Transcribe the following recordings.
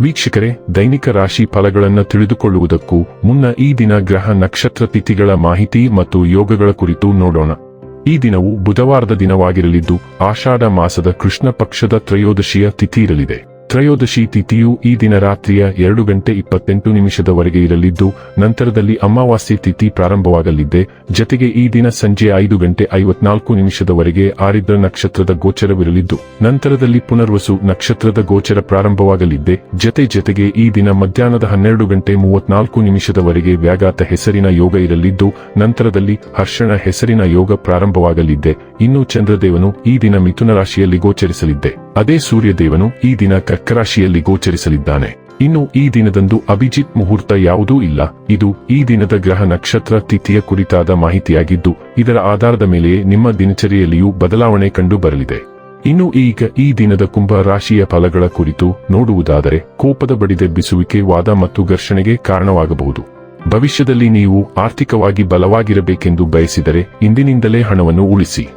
ವೀಕ್ಷಕರೇ, ದೈನಿಕ ರಾಶಿ ಫಲಗಳನ್ನು ತಿಳಿದುಕೊಳ್ಳುವುದಕ್ಕೂ ಮುನ್ನ ಈ ದಿನ ಗ್ರಹ ನಕ್ಷತ್ರ ತಿಥಿಗಳ ಮಾಹಿತಿ ಮತ್ತು ಯೋಗಗಳ ಕುರಿತು ನೋಡೋಣ. ಈ ದಿನವು ಬುಧವಾರದ ದಿನವಾಗಿರಲಿದ್ದು, ಆಷಾಢ ಮಾಸದ ಕೃಷ್ಣ ಪಕ್ಷದ ತ್ರಯೋದಶಿಯ ತಿಥಿ ಇರಲಿದೆ. ತ್ರಯೋದಶಿ ತಿಥಿಯು ಈ ದಿನ ರಾತ್ರಿಯ ಎರಡು ಗಂಟೆ ಇಪ್ಪತ್ತೆಂಟು ನಿಮಿಷದವರೆಗೆ ಇರಲಿದ್ದು, ನಂತರದಲ್ಲಿ ಅಮಾವಾಸ್ಯೆ ತಿಥಿ ಪ್ರಾರಂಭವಾಗಲಿದ್ದೆ ಜತೆಗೆ ಈ ದಿನ ಸಂಜೆ ಐದು ಗಂಟೆ ಐವತ್ನಾಲ್ಕು ನಿಮಿಷದವರೆಗೆ ಆರಿದ್ರ ನಕ್ಷತ್ರದ ಗೋಚರವಿರಲಿದ್ದು, ನಂತರದಲ್ಲಿ ಪುನರ್ವಸು ನಕ್ಷತ್ರದ ಗೋಚರ ಪ್ರಾರಂಭವಾಗಲಿದ್ದೆ ಜತೆ ಜತೆಗೆ ಈ ದಿನ ಮಧ್ಯಾಹ್ನದ ಹನ್ನೆರಡು ಗಂಟೆ ಮೂವತ್ನಾಲ್ಕು ನಿಮಿಷದವರೆಗೆ ವ್ಯಾಘಾತ ಹೆಸರಿನ ಯೋಗ ಇರಲಿದ್ದು, ನಂತರದಲ್ಲಿ ಹರ್ಷಣ ಹೆಸರಿನ ಯೋಗ ಪ್ರಾರಂಭವಾಗಲಿದ್ದೆ ಇನ್ನು ಚಂದ್ರದೇವನು ಈ ದಿನ ಮಿಥುನ ರಾಶಿಯಲ್ಲಿ ಗೋಚರಿಸಲಿದ್ದೆ ಅದೇ ಸೂರ್ಯದೇವನು ಈ ದಿನ ಕರ್ಕರಾಶಿಯಲ್ಲಿ ಗೋಚರಿಸಲಿದ್ದಾನೆ. ಇನ್ನು ಈ ದಿನದಂದು ಅಭಿಜಿತ್ ಮುಹೂರ್ತ ಯಾವುದೂ ಇಲ್ಲ. ಇದು ಈ ದಿನದ ಗ್ರಹ ನಕ್ಷತ್ರ ತಿಥಿಯ ಕುರಿತಾದ ಮಾಹಿತಿಯಾಗಿದ್ದು, ಇದರ ಆಧಾರದ ಮೇಲೆಯೇ ನಿಮ್ಮ ದಿನಚರಿಯಲ್ಲಿಯೂ ಬದಲಾವಣೆ ಕಂಡು ಬರಲಿದೆ ಇನ್ನು ಈಗ ಈ ದಿನದ ಕುಂಭ ರಾಶಿಯ ಫಲಗಳ ಕುರಿತು ನೋಡುವುದಾದರೆ, ಕೋಪದ ಬಡಿದೆಬ್ಬಿಸುವಿಕೆ ವಾದ ಮತ್ತು ಘರ್ಷಣೆಗೆ ಕಾರಣವಾಗಬಹುದು. ಭವಿಷ್ಯದಲ್ಲಿ ನೀವು ಆರ್ಥಿಕವಾಗಿ ಬಲವಾಗಿರಬೇಕೆಂದು ಬಯಸಿದರೆ, ಇಂದಿನಿಂದಲೇ ಹಣವನ್ನು ಉಳಿಸಿ.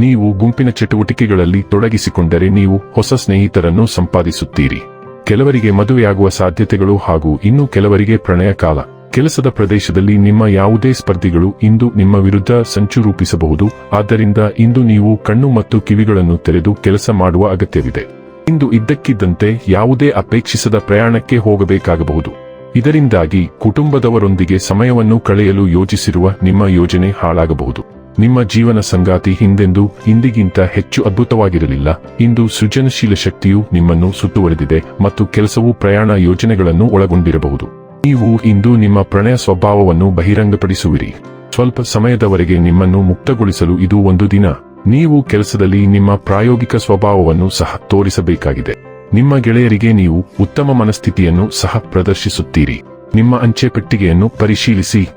ನೀವು ಗುಂಪಿನ ಚಟುವಟಿಕೆಗಳಲ್ಲಿ ತೊಡಗಿಸಿಕೊಂಡರೆ ನೀವು ಹೊಸ ಸ್ನೇಹಿತರನ್ನು ಸಂಪಾದಿಸುತ್ತೀರಿ. ಕೆಲವರಿಗೆ ಮದುವೆಯಾಗುವ ಸಾಧ್ಯತೆಗಳು ಹಾಗೂ ಇನ್ನು ಕೆಲವರಿಗೆ ಪ್ರಣಯ ಕಾಲ. ಕೆಲಸದ ಪ್ರದೇಶದಲ್ಲಿ ನಿಮ್ಮ ಯಾವುದೇ ಸ್ಪರ್ಧಿಗಳು ಇಂದು ನಿಮ್ಮ ವಿರುದ್ಧ ಸಂಚು ರೂಪಿಸಬಹುದು. ಆದ್ದರಿಂದ ಇಂದು ನೀವು ಕಣ್ಣು ಮತ್ತು ಕಿವಿಗಳನ್ನು ತೆರೆದು ಕೆಲಸ ಮಾಡುವ ಅಗತ್ಯವಿದೆ. ಇಂದು ಇದ್ದಕ್ಕಿದ್ದಂತೆ ಯಾವುದೇ ಅಪೇಕ್ಷಿಸದ ಪ್ರಯಾಣಕ್ಕೆ ಹೋಗಬೇಕಾಗಬಹುದು. ಇದರಿಂದಾಗಿ ಕುಟುಂಬದವರೊಂದಿಗೆ ಸಮಯವನ್ನು ಕಳೆಯಲು ಯೋಜಿಸಿರುವ ನಿಮ್ಮ ಯೋಜನೆ ಹಾಳಾಗಬಹುದು. ನಿಮ್ಮ ಜೀವನ ಸಂಗಾತಿ ಹಿಂದೆಂದು ಇಂದಿಗಿಂತ ಹೆಚ್ಚು ಅದ್ಭುತವಾಗಿರಲಿಲ್ಲ. ಇಂದು ಸೃಜನಶೀಲ ಶಕ್ತಿಯು ನಿಮ್ಮನ್ನು ಸುತ್ತುವರೆದಿದೆ ಮತ್ತು ಕೆಲಸವು ಪ್ರಯಾಣ ಯೋಜನೆಗಳನ್ನು ಒಳಗೊಂಡಿರಬಹುದು. ನೀವು ಇಂದು ನಿಮ್ಮ ಪ್ರಣಯ ಸ್ವಭಾವವನ್ನು ಬಹಿರಂಗಪಡಿಸುವಿರಿ. ಸ್ವಲ್ಪ ಸಮಯದವರೆಗೆ ನಿಮ್ಮನ್ನು ಮುಕ್ತಗೊಳಿಸಲು ಇದು ಒಂದು ದಿನ. ನೀವು ಕೆಲಸದಲ್ಲಿ ನಿಮ್ಮ ಪ್ರಾಯೋಗಿಕ ಸ್ವಭಾವವನ್ನು ಸಹ ತೋರಿಸಬೇಕಾಗಿದೆ. ನಿಮ್ಮ ಗೆಳೆಯರಿಗೆ ನೀವು ಉತ್ತಮ ಮನಸ್ಥಿತಿಯನ್ನು ಸಹ ಪ್ರದರ್ಶಿಸುತ್ತೀರಿ. ನಿಮ್ಮ ಅಂಚೆ ಪೆಟ್ಟಿಗೆಯನ್ನು ಪರಿಶೀಲಿಸಿ.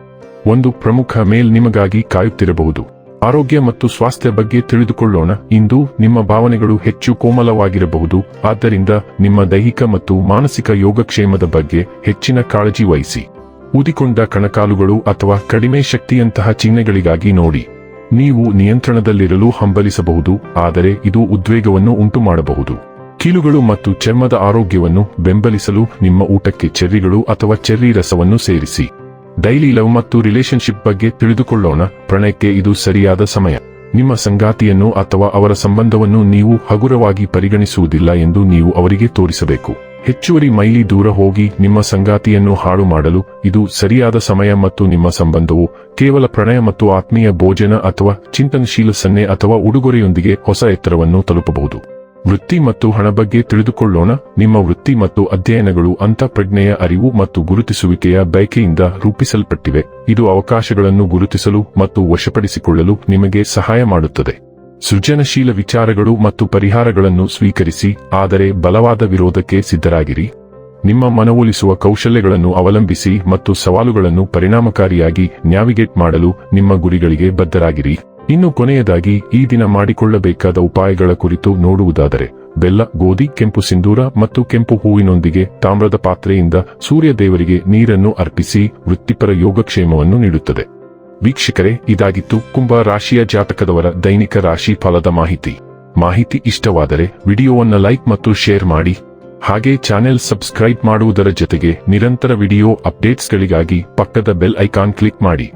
ಒಂದು ಪ್ರಮುಖ ಮೇಲ್ ನಿಮಗಾಗಿ ಕಾಯುತ್ತಿರಬಹುದು. ಆರೋಗ್ಯ ಮತ್ತು ಸ್ವಾಸ್ಥ್ಯ ಬಗ್ಗೆ ತಿಳಿದುಕೊಳ್ಳೋಣ. ಇಂದು ನಿಮ್ಮ ಭಾವನೆಗಳು ಹೆಚ್ಚು ಕೋಮಲವಾಗಿರಬಹುದು. ಆದ್ದರಿಂದ ನಿಮ್ಮ ದೈಹಿಕ ಮತ್ತು ಮಾನಸಿಕ ಯೋಗಕ್ಷೇಮದ ಬಗ್ಗೆ ಹೆಚ್ಚಿನ ಕಾಳಜಿ ವಹಿಸಿ. ಊದಿಕೊಂಡ ಕಣಕಾಲುಗಳು ಅಥವಾ ಕಡಿಮೆ ಶಕ್ತಿಯಂತಹ ಚಿಹ್ನೆಗಳಿಗಾಗಿ ನೋಡಿ. ನೀವು ನಿಯಂತ್ರಣದಲ್ಲಿರಲು ಹಂಬಲಿಸಬಹುದು, ಆದರೆ ಇದು ಉದ್ವೇಗವನ್ನು ಉಂಟುಮಾಡಬಹುದು. ಕೀಲುಗಳು ಮತ್ತು ಚರ್ಮದ ಆರೋಗ್ಯವನ್ನು ಬೆಂಬಲಿಸಲು ನಿಮ್ಮ ಊಟಕ್ಕೆ ಚೆರ್ರಿಗಳು ಅಥವಾ ಚೆರ್ರಿ ರಸವನ್ನು ಸೇರಿಸಿ. ಡೈಲಿ ಲವ್ ಮತ್ತು ರಿಲೇಶನ್ಶಿಪ್ ಬಗ್ಗೆ ತಿಳಿದುಕೊಳ್ಳೋಣ. ಪ್ರಣಯಕ್ಕೆ ಇದು ಸರಿಯಾದ ಸಮಯ. ನಿಮ್ಮ ಸಂಗಾತಿಯನ್ನು ಅಥವಾ ಅವರ ಸಂಬಂಧವನ್ನು ನೀವು ಹಗುರವಾಗಿ ಪರಿಗಣಿಸುವುದಿಲ್ಲ ಎಂದು ನೀವು ಅವರಿಗೆ ತೋರಿಸಬೇಕು. ಹೆಚ್ಚುವರಿ ಮೈಲಿ ದೂರ ಹೋಗಿ ನಿಮ್ಮ ಸಂಗಾತಿಯನ್ನು ಹಾಳು ಮಾಡಲು ಇದು ಸರಿಯಾದ ಸಮಯ ಮತ್ತು ನಿಮ್ಮ ಸಂಬಂಧವು ಕೇವಲ ಪ್ರಣಯ ಮತ್ತು ಆತ್ಮೀಯ ಭೋಜನ ಅಥವಾ ಚಿಂತನಶೀಲ ಸನ್ನೆ ಅಥವಾ ಉಡುಗೊರೆಯೊಂದಿಗೆ ಹೊಸ ಎತ್ತರವನ್ನು ತಲುಪಬಹುದು. ವೃತ್ತಿ ಮತ್ತು ಹಣ ಬಗ್ಗೆ ತಿಳಿದುಕೊಳ್ಳೋಣ. ನಿಮ್ಮ ವೃತ್ತಿ ಮತ್ತು ಅಧ್ಯಯನಗಳು ಅಂತಃಪ್ರಜ್ಞೆಯ ಅರಿವು ಮತ್ತು ಗುರುತಿಸುವಿಕೆಯ ಬಯಕೆಯಿಂದ ರೂಪಿಸಲ್ಪಟ್ಟಿವೆ. ಇದು ಅವಕಾಶಗಳನ್ನು ಗುರುತಿಸಲು ಮತ್ತು ವಶಪಡಿಸಿಕೊಳ್ಳಲು ನಿಮಗೆ ಸಹಾಯ ಮಾಡುತ್ತದೆ. ಸೃಜನಶೀಲ ವಿಚಾರಗಳು ಮತ್ತು ಪರಿಹಾರಗಳನ್ನು ಸ್ವೀಕರಿಸಿ, ಆದರೆ ಬಲವಾದ ವಿರೋಧಕ್ಕೆ ಸಿದ್ಧರಾಗಿರಿ. ನಿಮ್ಮ ಮನವೊಲಿಸುವ ಕೌಶಲ್ಯಗಳನ್ನು ಅವಲಂಬಿಸಿ ಮತ್ತು ಸವಾಲುಗಳನ್ನು ಪರಿಣಾಮಕಾರಿಯಾಗಿ ನ್ಯಾವಿಗೇಟ್ ಮಾಡಲು ನಿಮ್ಮ ಗುರಿಗಳಿಗೆ ಬದ್ಧರಾಗಿರಿ. ಇನ್ನು ಕೊನೆಯದಾಗಿ ಈ ದಿನ ಮಾಡಿಕೊಳ್ಳಬೇಕಾದ ಉಪಾಯಗಳ ಕುರಿತು ನೋಡುವುದಾದರೆ, ಬೆಲ್ಲ, ಗೋಧಿ, ಕೆಂಪು ಸಿಂಧೂರ ಮತ್ತು ಕೆಂಪು ಹೂವಿನೊಂದಿಗೆ ತಾಮ್ರದ ಪಾತ್ರೆಯಿಂದ ಸೂರ್ಯ ದೇವರಿಗೆ ನೀರನ್ನು ಅರ್ಪಿಸಿ ವೃತ್ತಿಪರ ಯೋಗಕ್ಷೇಮವನ್ನು ನೀಡುತ್ತದೆ. ವೀಕ್ಷಕರೇ, ಇದಾಗಿತ್ತು ಕುಂಭ ರಾಶಿಯ ಜಾತಕದವರ ದೈನಿಕ ರಾಶಿ ಫಲದ ಮಾಹಿತಿ. ಮಾಹಿತಿ ಇಷ್ಟವಾದರೆ ವಿಡಿಯೋವನ್ನು ಲೈಕ್ ಮತ್ತು ಶೇರ್ ಮಾಡಿ. ಹಾಗೆ ಚಾನೆಲ್ ಸಬ್ಸ್ಕ್ರೈಬ್ ಮಾಡುವುದರ ಜೊತೆಗೆ ನಿರಂತರ ವಿಡಿಯೋ ಅಪ್ಡೇಟ್ಸ್ಗಳಿಗಾಗಿ ಪಕ್ಕದ ಬೆಲ್ ಐಕಾನ್ ಕ್ಲಿಕ್ ಮಾಡಿ.